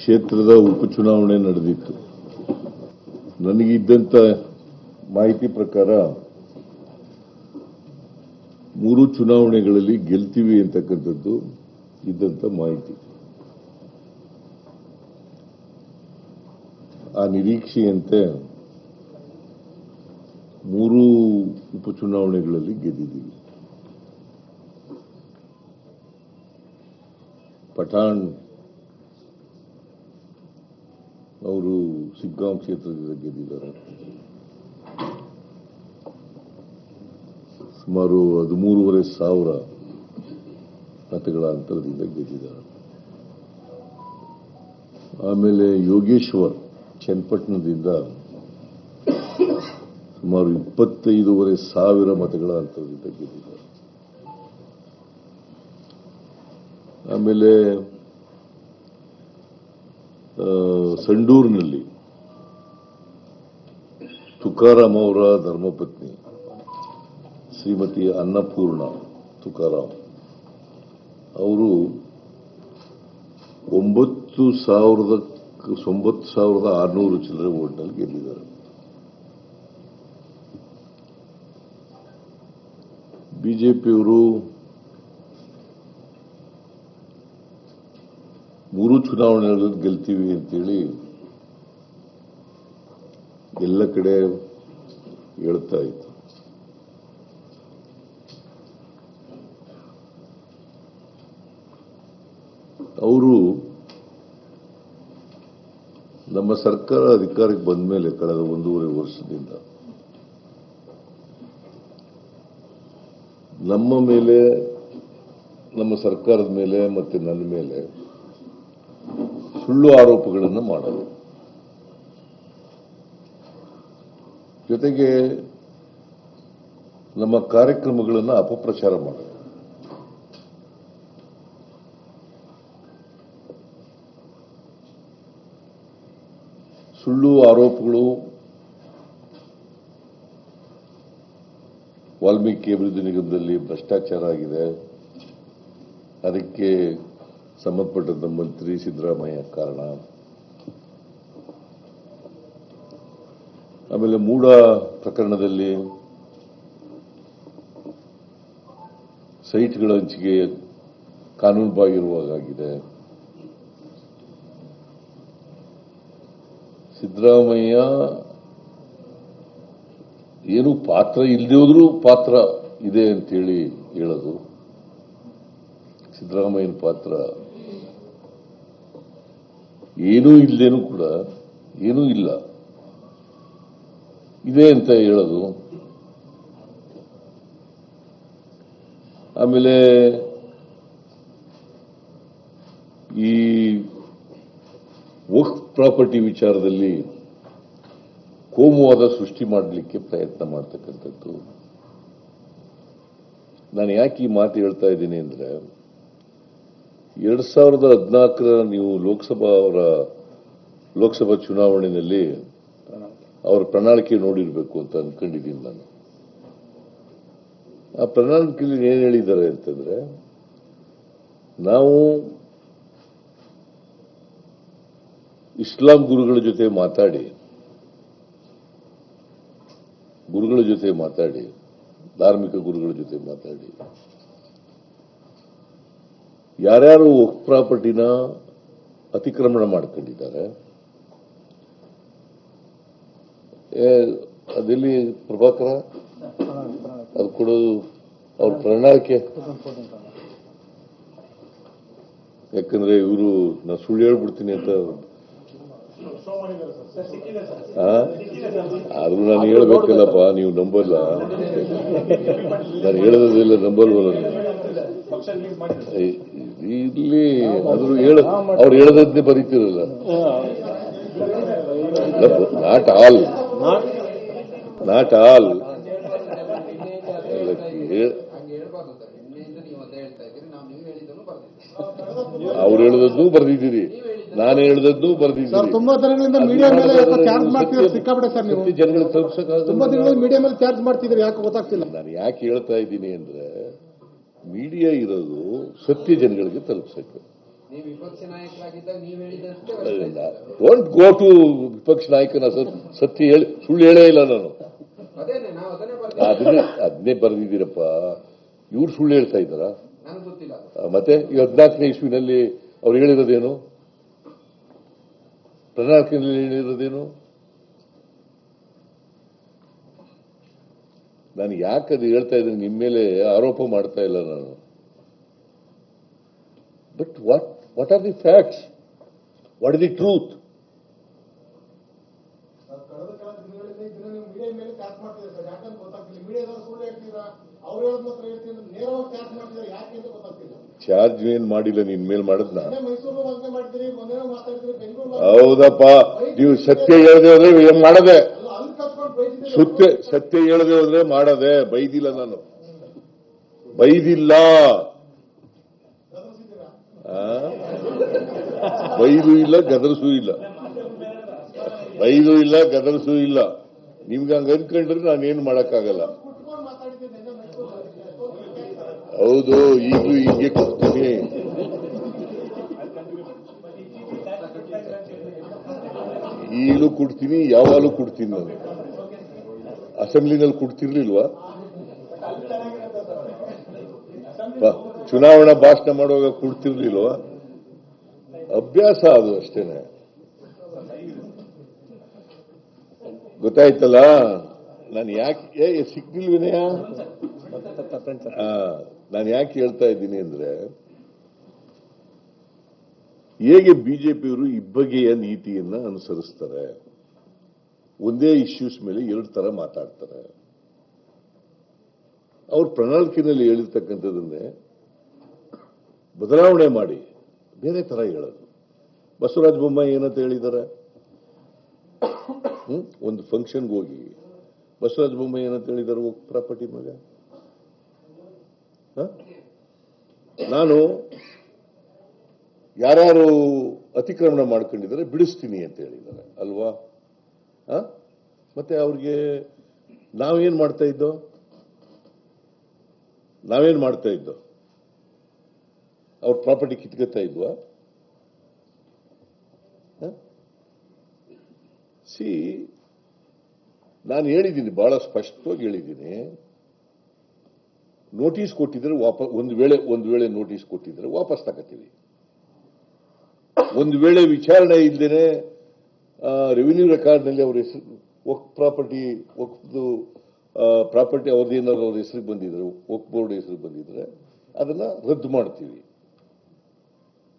ಕ್ಷೇತ್ರದ ಉಪಚುನಾವಣೆ ನಡೆದಿತ್ತು. ನನಗಿದ್ದಂತ ಮಾಹಿತಿ ಪ್ರಕಾರ ಮೂರು ಚುನಾವಣೆಗಳಲ್ಲಿ ಗೆಲ್ತೀವಿ ಅಂತಕ್ಕಂಥದ್ದು ಇದ್ದಂತ ಮಾಹಿತಿ. ಆ ನಿರೀಕ್ಷೆಯಂತೆ ಮೂರು ಉಪಚುನಾವಣೆಗಳಲ್ಲಿ ಗೆದ್ದಿದ್ದೀವಿ. ಪಠಾಣ್ ಅವರು ಸಿಗ್ಗಾಂ ಕ್ಷೇತ್ರದಿಂದ ಗೆದ್ದಿದ್ದಾರೆ ಸುಮಾರು ಹದಿಮೂರುವರೆ ಸಾವಿರ ಮತಗಳ ಅಂತರದಿಂದ ಗೆದ್ದಿದ್ದಾರೆ. ಆಮೇಲೆ ಯೋಗೇಶ್ವರ್ ಚನ್ನಪಟ್ಟಣದಿಂದ ಸುಮಾರು ಇಪ್ಪತ್ತೈದೂವರೆ ಸಾವಿರ ಮತಗಳ ಅಂತರದಿಂದ ಗೆದ್ದಿದ್ದಾರೆ. ಆಮೇಲೆ ಸಂಡೂರಿನಲ್ಲಿ ತುಕಾರಾಮ್ ಅವರ ಧರ್ಮಪತ್ನಿ ಶ್ರೀಮತಿ ಅನ್ನಪೂರ್ಣ ತುಕಾರಾಮ್. ಅವರು ಒಂಬತ್ತು ಸಾವಿರದ ಒಂಬತ್ತು ಸಾವಿರದ ಆರುನೂರು ಚಿಲ್ಲರೆ ಓಟ್ನಲ್ಲಿ ಗೆದ್ದಿದ್ದಾರೆ. ಬಿಜೆಪಿಯವರು ಮೂರು ಚುನಾವಣೆಗಳಲ್ಲಿ ಗೆಲ್ತೀವಿ ಅಂತೇಳಿ ಎಲ್ಲ ಕಡೆ ಹೇಳ್ತಾ ಇತ್ತು ಅವರು ನಮ್ಮ ಸರ್ಕಾರ ಅಧಿಕಾರಕ್ಕೆ ಬಂದ ಮೇಲೆ ಕಳೆದ ಒಂದೂವರೆ ವರ್ಷದಿಂದ ನಮ್ಮ ಮೇಲೆ, ನಮ್ಮ ಸರ್ಕಾರದ ಮೇಲೆ ಮತ್ತೆ ನನ್ನ ಮೇಲೆ ಸುಳ್ಳು ಆರೋಪಗಳನ್ನು ಮಾಡಲು. ಜೊತೆಗೆ ನಮ್ಮ ಕಾರ್ಯಕ್ರಮಗಳನ್ನು ಅಪಪ್ರಚಾರ ಮಾಡಲು. ಸುಳ್ಳು ಆರೋಪಗಳು ವಾಲ್ಮೀಕಿ ಅಭಿವೃದ್ಧಿ ನಿಗಮದಲ್ಲಿ ಭ್ರಷ್ಟಾಚಾರ ಆಗಿದೆ. ಅದಕ್ಕೆ ಸಂಬಂಧಪಟ್ಟಂತ ಮಂತ್ರಿ ಸಿದ್ದರಾಮಯ್ಯ ಕಾರಣ. ಆಮೇಲೆ ಮೂಡ ಪ್ರಕರಣದಲ್ಲಿ ಸೈಟ್ಗಳ ಹಂಚಿಕೆ ಕಾನೂನುಬಾಹಿರವಾಗಿದೆ ಸಿದ್ದರಾಮಯ್ಯ ಏನು ಪಾತ್ರ ಇಲ್ಲದೆ ಹೋದ್ರೂ ಪಾತ್ರ ಇದೆ ಅಂತೇಳಿ ಹೇಳೋದು. ಸಿದ್ದರಾಮಯ್ಯನ ಪಾತ್ರ ಏನೂ ಇಲ್ಲದೇನೂ ಕೂಡ ಏನೂ ಇಲ್ಲ. ಇದೆ ಅಂತ ಹೇಳೋದು. ಆಮೇಲೆ ಈ ವಕ್ ಪ್ರಾಪರ್ಟಿ ವಿಚಾರದಲ್ಲಿ ಕೋಮುವಾದ ಸೃಷ್ಟಿ ಮಾಡಲಿಕ್ಕೆ ಪ್ರಯತ್ನ ಮಾಡ್ತಕ್ಕಂಥದ್ದು. ನಾನು ಯಾಕೆ ಈ ಮಾತು ಹೇಳ್ತಾ ಇದ್ದೀನಿ ಅಂದ್ರೆ ಎರಡ್ ಸಾವಿರದ ಹದಿನಾಲ್ಕರ ನೀವು ಲೋಕಸಭಾ ಅವರ ಲೋಕಸಭಾ ಚುನಾವಣೆಯಲ್ಲಿ ಅವರ ಪ್ರಣಾಳಿಕೆ ನೋಡಿರಬೇಕು ಅಂತ ಅನ್ಕೊಂಡಿದ್ದೀನಿ ನಾನು. ಆ ಪ್ರಣಾಳಿಕೆಯಲ್ಲಿ ಏನ್ ಹೇಳಿದ್ದಾರೆ ಅಂತಂದ್ರೆ, ನಾವು ಇಸ್ಲಾಂ ಗುರುಗಳ ಜೊತೆ ಮಾತಾಡಿ, ಗುರುಗಳ ಜೊತೆ ಮಾತಾಡಿ, ಧಾರ್ಮಿಕ ಗುರುಗಳ ಜೊತೆ ಮಾತಾಡಿ ಯಾರ್ಯಾರು ವಕ್ ಪ್ರಾಪರ್ಟಿನ ಅತಿಕ್ರಮಣ ಮಾಡ್ಕೊಂಡಿದ್ದಾರೆ ಅದೆಲ್ಲಿ ಪ್ರಭಾಕರ, ಅದು ಕೊಡೋದು ಅವ್ರ ಪ್ರಣಾಳಿಕೆ. ಯಾಕಂದ್ರೆ ಇವರು ನಾ ಸುಳ್ಳು ಹೇಳ್ಬಿಡ್ತೀನಿ ಅಂತ? ಆದ್ರೂ ನಾನು ಹೇಳ್ಬೇಕಲ್ಲಪ್ಪ, ನೀವು ನಂಬಲ್ಲ. ನಾನು ಹೇಳೋದಿಲ್ಲ, ನಂಬಲ್ವಲ್ಲ ಇಲ್ಲಿ ಆದ್ರೂ ಹೇಳ. ಅವ್ರು ಹೇಳದಂತೆ ಬರೀತಿರಲ್ಲ. ನಾಟ್ ಆಲ್ ನಾಟ್ ಆಲ್ ಅವ್ರು ಹೇಳದದ್ದು ಬರ್ದಿದ್ದೀರಿ. ನಾನು ಹೇಳದದ್ದು ಸರ್ ಬರ್ದಿದ್ದೀರಿ ತುಂಬಾ ದಿನಗಳಿಂದ ಮೀಡಿಯಾ ಮೇಲೆ ಚಾರ್ಜ್ ಮಾಡ್ತಿದ್ರೆ ಸಿಕ್ಕಾಬಿಟ್ಟೆ ಸರ್ ನೀವು. ಜನಗಳಿಗೆ ತಲುಪಿಸಕ್ಕಾಗಲ್ಲ? ತುಂಬಾ ದಿನಗಳಿಂದ ಮೀಡಿಯಾ ಮೇಲೆ ಚಾರ್ಜ್ ಮಾಡ್ತಿದ್ರೆ ಯಾಕೆ ಗೊತ್ತಾಗ್ತಿಲ್ಲ. ನಾನು ಯಾಕೆ ಹೇಳ್ತಾ ಇದ್ದೀನಿ ಅಂದ್ರೆ ಮೀಡಿಯಾ ಇರೋದು ಸತ್ಯ ಜನಗಳಿಗೆ ತಲುಪಿಸಕ್ಕೆ. ಇದ್ದೀರಾ. ಡೋಂಟ್ ಗೋ ಟು ವಿಪಕ್ಷ ನಾಯಕನ ಸತ್- ಸತ್ಯ ಹೇಳಿ ಸುಳ್ಳು ಹೇಳೇ ಇಲ್ಲ ನಾನು. ಅದನ್ನೇ ಅದನ್ನೇ ಬರೆದಿದ್ದೀರಪ್ಪ. ಇವ್ರು ಸುಳ್ಳು ಹೇಳ್ತಾ ಇದ್ದಾರಾ? ಮತ್ತೆ ಈ ಹದಿನಾಲ್ಕನೇ ಇಸ್ವಿನಲ್ಲಿ ಅವ್ರು ಹೇಳಿರೋದೇನು? ಪ್ರಣಾಳಿಕೆಯಲ್ಲಿ ಹೇಳಿರೋದೇನು? ನಾನು ಯಾಕೆ ಅದು ಹೇಳ್ತಾ ಇದ್ದೀನಿ? ನಿಮ್ಮ ಮೇಲೆ ಆರೋಪ ಮಾಡ್ತಾ ಇಲ್ಲ ನಾನು. But what what are the facts what is the truth charge ಏನ್ ಮಾಡಿಲ್ಲ ನಿನ್ ಮೇಲೆ ಮಾಡದ್ನ? ಹೌದಪ್ಪ. ನೀವು ಸತ್ಯ ಹೇಳದೆ ಹೋದ್ರೆ ಏನ್ ಮಾಡದೆ? ಸತ್ಯ ಸತ್ಯ ಹೇಳದೆ ಹೋದ್ರೆ ಮಾಡದೆ, ಬೈದಿಲ್ಲ ನಾನು. ಬೈದಿಲ್ಲ. ಬೈದು ಇಲ್ಲ, ಗದರ್ಸೂ ಇಲ್ಲ. ಬೈದು ಇಲ್ಲ, ಗದರ್ಸೂ ಇಲ್ಲ. ನಿಮ್ಗೆ ಹಂಗ ಅನ್ಕೊಂಡ್ರೆ ನಾನೇನು ಮಾಡಕ್ಕಾಗಲ್ಲ. ಹೌದು, ಈಗಲೂ ಹೀಗೆ ಕೊಡ್ತೀನಿ. ಈಗಲೂ ಕೊಡ್ತೀನಿ, ಯಾವಾಗಲೂ ಕೊಡ್ತೀನಿ ನಾನು. ಅಸೆಂಬ್ಲಿನಲ್ಲಿ ಕೊಡ್ತಿರ್ಲಿಲ್ವಾ? ಚುನಾವಣಾ ಭಾಷಣ ಮಾಡುವಾಗ ಕೊಡ್ತಿರ್ಲಿಲ್ವಾ? ಅಭ್ಯಾಸ ಅದು ಅಷ್ಟೇನೆ. ಗೊತ್ತಾಯ್ತಲ್ಲ? ನಾನು ಯಾಕೆ ಏ ಸಿಕ್ಕಿಲ್ವಿನಯ ನಾನು ಯಾಕೆ ಹೇಳ್ತಾ ಇದ್ದೀನಿ ಅಂದ್ರೆ, ಹೇಗೆ ಬಿಜೆಪಿಯವರು ಇಬ್ಬಗೆಯ ನೀತಿಯನ್ನ ಅನುಸರಿಸ್ತಾರೆ? ಒಂದೇ ಇಶ್ಯೂಸ್ ಮೇಲೆ ಎರಡು ತರ ಮಾತಾಡ್ತಾರೆ ಅವ್ರ ಪ್ರಣಾಳಿಕೆಯಲ್ಲಿ ಹೇಳಿರ್ತಕ್ಕಂಥದ್ದನ್ನೇ ಬದಲಾವಣೆ ಮಾಡಿ, ಬೇರೆ ತರ ಹೇಳೋದು ಬಸವರಾಜ ಬೊಮ್ಮಾಯಿ ಏನಂತ ಹೇಳಿದ್ದಾರೆ? ಒಂದು ಫಂಕ್ಷನ್ಗೆ ಹೋಗಿ ಬಸವರಾಜ ಬೊಮ್ಮಾಯಿ ಏನಂತ ಹೇಳಿದ್ದಾರೆ ಹೋಗಿ ಪ್ರಾಪರ್ಟಿ ಮೇಲೆ ಹ? ನಾನು ಯಾರ್ಯಾರು ಅತಿಕ್ರಮಣ ಮಾಡ್ಕೊಂಡಿದ್ದಾರೆ, ಬಿಡಿಸ್ತೀನಿ ಅಂತ ಹೇಳಿದ್ದಾರೆ, ಅಲ್ವಾ? ಮತ್ತೆ ಅವ್ರಿಗೆ ನಾವೇನ್ ಮಾಡ್ತಾ ಇದ್ದೋ? ನಾವೇನ್ ಮಾಡ್ತಾ ಇದ್ದೋ? ಅವ್ರ ಪ್ರಾಪರ್ಟಿ ಕಿತ್ಕೊತಾ ಇದ್ವಾ? ಸಿ, ನಾನು ಹೇಳಿದ್ದೀನಿ ಬಹಳ ಸ್ಪಷ್ಟವಾಗಿ ಹೇಳಿದ್ದೀನಿ ನೋಟಿಸ್ ಕೊಟ್ಟಿದ್ರೆ ವಾಪಸ್ ಒಂದು ವೇಳೆ ಒಂದು ವೇಳೆ ನೋಟಿಸ್ ಕೊಟ್ಟಿದ್ರೆ ವಾಪಸ್ ತಗೋತೀವಿ. ಒಂದು ವೇಳೆ ವಿಚಾರಣೆ ಇಲ್ಲದೇನೆ ರೆವಿನ್ಯೂ ರೆಕಾರ್ಡ್ನಲ್ಲಿ ಅವ್ರ ಹೆಸರು ವಕ್ ಪ್ರಾಪರ್ಟಿ ವಕ್ದು ಪ್ರಾಪರ್ಟಿ ಅವ್ರದ್ದು ಏನಾದ್ರು ಅವ್ರ ಹೆಸರಿಗೆ ಬಂದಿದ್ರೆ ಒಕ್ ಬೋರ್ಡ್ ಹೆಸರಿಗೆ ಬಂದಿದ್ರೆ, ಅದನ್ನ ರದ್ದು ಮಾಡ್ತೀವಿ.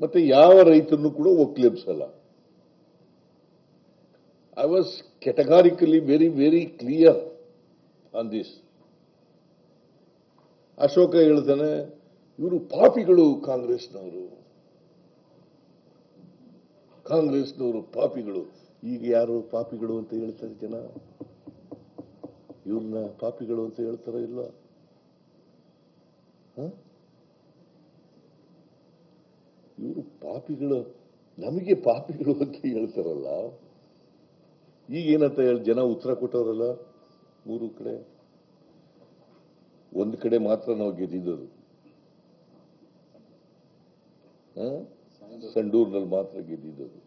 ಮತ್ತೆ ಯಾವ ರೈತನು ಕೂಡ ಒಕ್ಲೇಬ್ಸಲ್ಲ I was categorically very very clear on this Ashoka ಹೇಳ್ತಾನೆ, ಇವರು ಪಾಪಿಗಳು ಕಾಂಗ್ರೆಸ್ನವರು. ಕಾಂಗ್ರೆಸ್ನವರು ಪಾಪಿಗಳು. ಈಗ ಯಾರು ಪಾಪಿಗಳು ಅಂತ ಹೇಳ್ತಾರೆ ಜನ? ಇವ್ರನ್ನ ಪಾಪಿಗಳು ಅಂತ ಹೇಳ್ತಾರ ಇಲ್ಲ ಇವರು ಪಾಪಿಗಳು, ನಮಗೆ ಪಾಪಿಗಳು ಅಂತ ಹೇಳ್ತಾರಲ್ಲ. ಈಗ ಏನಂತ ಹೇಳಿ ಜನ ಉತ್ತರ ಕೊಟ್ಟವರಲ್ಲ ಮೂರು ಕಡೆ? ಒಂದು ಕಡೆ ಮಾತ್ರ ನಾವು ಗೆದ್ದಿದ್ದದು. ಆ? ಸಂಡೂರ್ನಲ್ಲಿ ಮಾತ್ರ ಗೆದ್ದಿದ್ದದು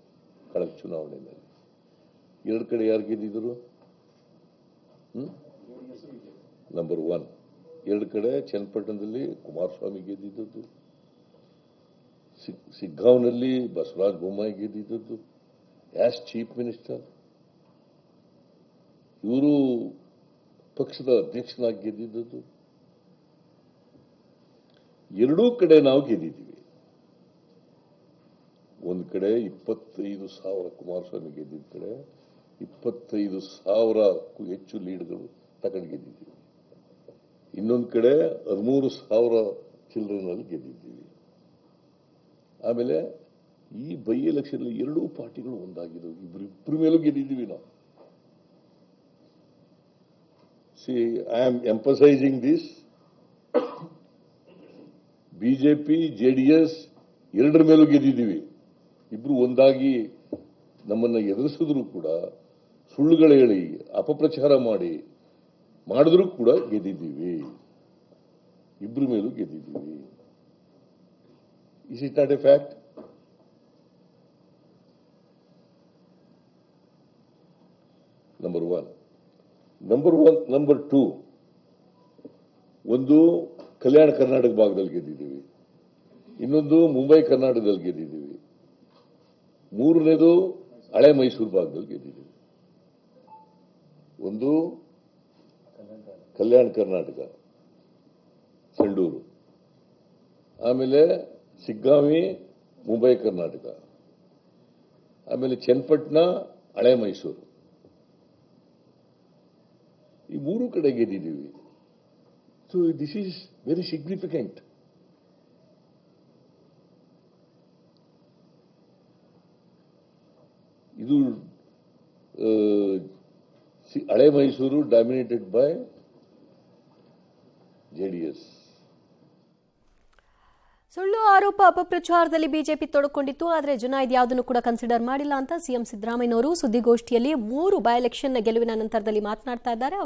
ಕಳೆದ ಚುನಾವಣೆಯಲ್ಲಿ. ಎರಡು ಕಡೆ ಯಾರು ಗೆದ್ದಿದ್ರು ನಂಬರ್ ಒನ್ ಎರಡು ಕಡೆ ಚನ್ನಪಟ್ಟಣದಲ್ಲಿ ಕುಮಾರಸ್ವಾಮಿ ಗೆದ್ದಿದ್ದದ್ದು. ಸಿಗ್- ಸಿಗ್ಗಾಂವ್ನಲ್ಲಿ ಬಸವರಾಜ ಬೊಮ್ಮಾಯಿ ಗೆದ್ದಿದ್ದದ್ದು. ಆಸ್ ಚೀಫ್ ಮಿನಿಸ್ಟರ್ ಇವರು ಪಕ್ಷದ ಅಧ್ಯಕ್ಷನಾಗಿ ಗೆದ್ದಿದ್ದದ್ದು. ಎರಡೂ ಕಡೆ ನಾವು ಗೆದ್ದಿದ್ದೀವಿ. ಒಂದು ಕಡೆ ಇಪ್ಪತ್ತೈದು ಸಾವಿರ ಕುಮಾರಸ್ವಾಮಿ ಗೆದ್ದಿದ್ದ ಕಡೆ ಇಪ್ಪತ್ತೈದು ಸಾವಿರಕ್ಕೂ ಹೆಚ್ಚು ಲೀಡ್ಗಳು ತಗೊಂಡು ಗೆದ್ದಿದ್ದೀವಿ. ಇನ್ನೊಂದು ಕಡೆ ಹದಿಮೂರು ಸಾವಿರ ಚಿಲ್ಡ್ರನಲ್ಲಿ ಗೆದ್ದಿದ್ದೀವಿ. ಆಮೇಲೆ ಈ ಬೈ ಎಲೆಕ್ಷನ್ ಎರಡೂ ಪಾರ್ಟಿಗಳು ಒಂದಾಗಿದ್ದವು ಇಬ್ರು ಇಬ್ಬರ ಮೇಲೂ ಗೆದ್ದಿದ್ದೀವಿ ನಾವು. See I am emphasizing this BJP is ಎರಡರ ಮೇಲೂ ಗೆದ್ದಿದ್ದೀವಿ. ಇಬ್ರು ಒಂದಾಗಿ ನಮ್ಮನ್ನ ಎದುರಿಸಿದ್ರು ಕೂಡ ಸುಳ್ಳುಗಳು ಹೇಳಿ, ಅಪಪ್ರಚಾರ ಮಾಡಿ, ಮಾಡಿದ್ರೂ ಕೂಡ ಗೆದ್ದಿದ್ದೀವಿ. ಇಬ್ಬರ ಮೇಲೂ ಗೆದ್ದಿದ್ದೀವಿ. Is it not a fact number one number one number two ಒಂದು ಕಲ್ಯಾಣ ಕರ್ನಾಟಕ ಭಾಗದಲ್ಲಿ ಗೆದ್ದಿದ್ದೀವಿ. ಇನ್ನೊಂದು ಮುಂಬೈ ಕರ್ನಾಟಕದಲ್ಲಿ ಗೆದ್ದಿದ್ದೀವಿ. ಮೂರನೇದು ಹಳೆ ಮೈಸೂರು ಭಾಗದಲ್ಲಿ ಗೆದ್ದಿದ್ದೀವಿ. ಒಂದು ಕಲ್ಯಾಣ ಕರ್ನಾಟಕ ಸಂಡೂರು ಆಮೇಲೆ ಸಿಗ್ಗಾವಿ ಮುಂಬೈ, ಕರ್ನಾಟಕ. ಆಮೇಲೆ ಚನ್ನಪಟ್ಟಣ, ಹಳೆ ಮೈಸೂರು. ಈ ಮೂರು ಕಡೆ ಗೆದ್ದಿದ್ದೀವಿ. So this is very significant ಇದು ಹಳೆ ಮೈಸೂರು ಡಾಮಿನೇಟೆಡ್ ಬೈ ಜೆಡಿಎಸ್ ಸುಳ್ಳು ಆರೋಪ ಅಪಪ್ರಚಾರದಲ್ಲಿ ಬಿಜೆಪಿ ತೊಡಕೊಂಡಿತ್ತು, ಆದರೆ ಜನ ಇದ್ಯಾವುದನ್ನು ಕೂಡ ಕನ್ಸಿಡರ್ ಮಾಡಿಲ್ಲ ಅಂತ ಸಿಎಂ ಸಿದ್ದರಾಮಯ್ಯನವರು ಸುದ್ದಿಗೋಷ್ಠಿಯಲ್ಲಿ ಮೂರು ಬೈ ಎಲೆಕ್ಷನ್ ಗೆಲುವಿನ ನಂತರದಲ್ಲಿ ಮಾತನಾಡ್ತಾ ಇದ್ದಾರೆ.